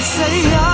say I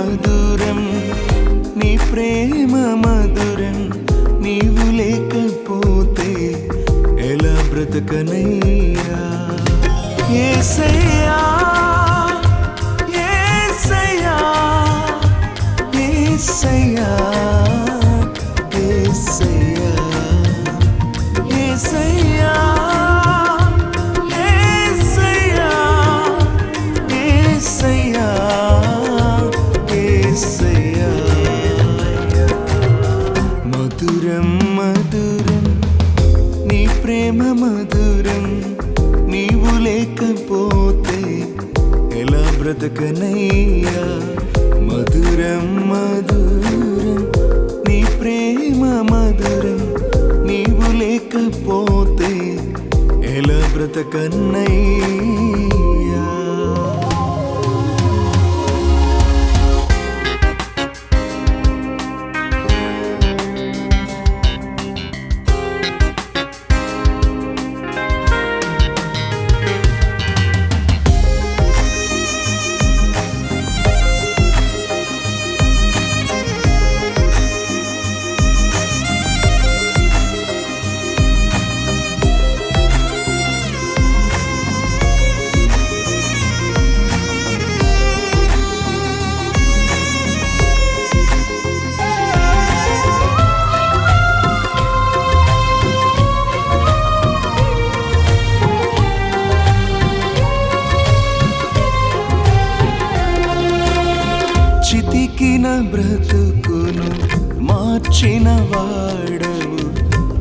మధురం నీ ప్రేమ మధురం నీవు లేకపోతే ఎలా బ్రతకనయ్యా? యేసయ్యా యేసయ్యా యేసయ్యా యేసయ్యా మధురం నీ ప్రేమ మధురం నీవు లేకపోతే ఎలా బ్రతకనయ్యా? మధురం మధురం నీ ప్రేమ మధురం నీవు లేకపోతే ఎలా బ్రతకన్నయ్యా చితికిన బ్రతుకును మార్చిన వాడవు.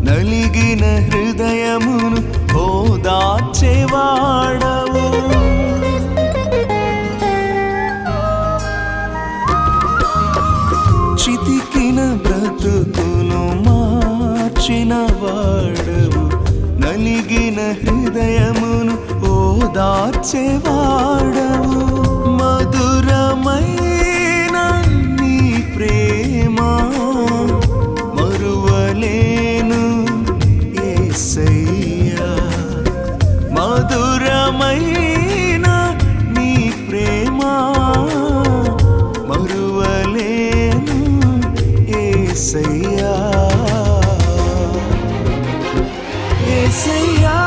నలిగిన హృదయమును ఓదార్చేవాడవు చితికిన బ్రతుకును మార్చిన వాడవు. నలిగిన హృదయమును ఓదార్చేవాడవు say I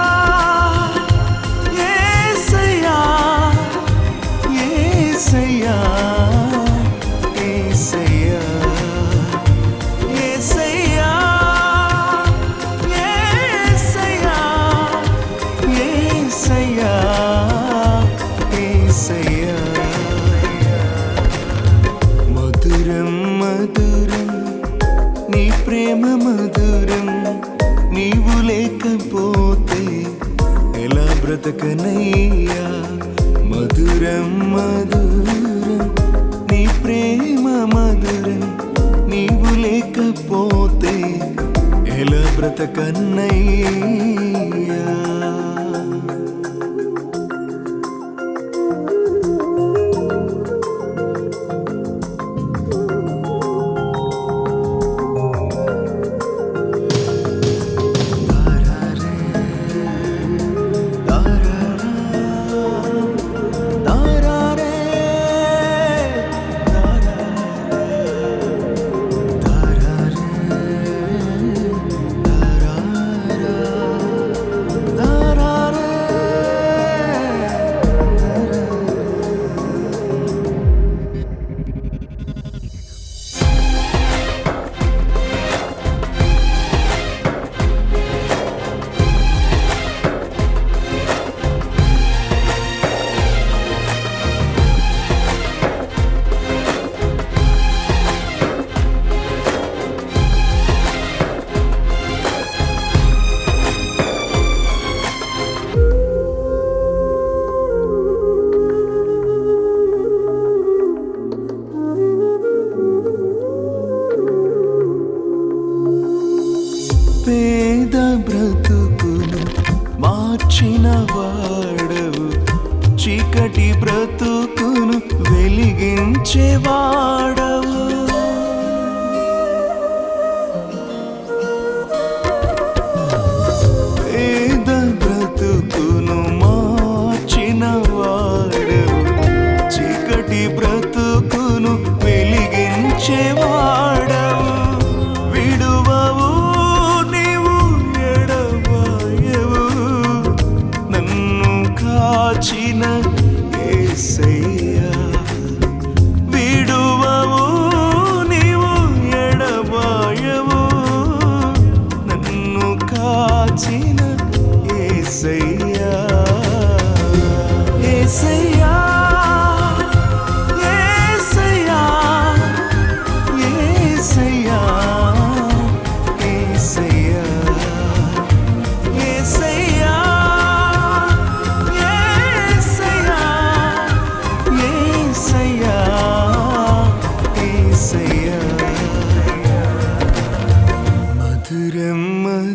బ్రతకన్నై మార్చిన వాడవు చీకటి బ్రతుకును వెలిగించేవాడ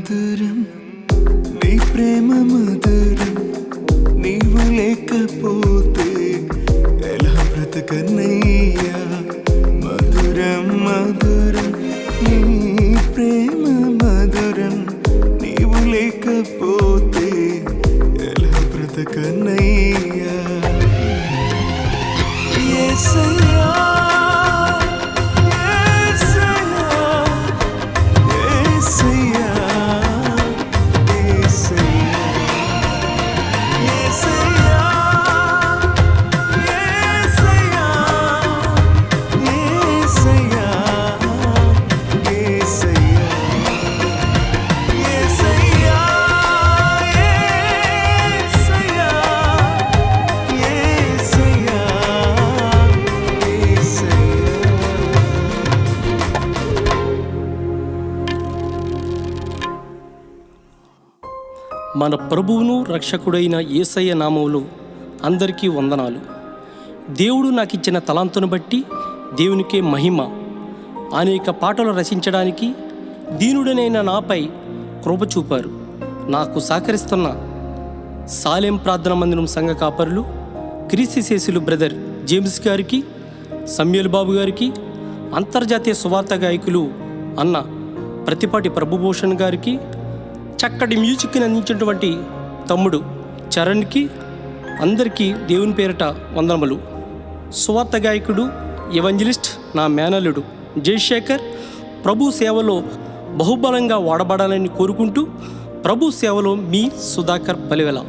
vardır. మన ప్రభువును రక్షకుడైన యేసయ్య నామములు అందరికీ వందనాలు. దేవుడు నాకు ఇచ్చిన తలాంతును బట్టి దేవునికే మహిమ. అనేక పాటలు రచించడానికి దీనుడనైన నాపై కృప చూపారు. నాకు సహకరిస్తున్న సాలెం ప్రార్థన మందిరం సంఘ కాపరులు క్రీస్తుశేషులు బ్రదర్ జేమ్స్ గారికి సమ్యల్ బాబు గారికి అంతర్జాతీయ సువార్త గాయకులు అన్న ప్రతిపాటి ప్రభుభూషణ్ గారికి చక్కటి మ్యూజిక్ని అందించినటువంటి తమ్ముడు చరణ్కి అందరికీ దేవుని పేరిట వందనములు. సువార్త గాయకుడు ఎవంజలిస్ట్ నా మేనల్లుడు జయశేఖర్ ప్రభు సేవలో బహుబలంగా వాడబడాలని కోరుకుంటూ ప్రభు సేవలో మీ సుధాకర్ పలివెల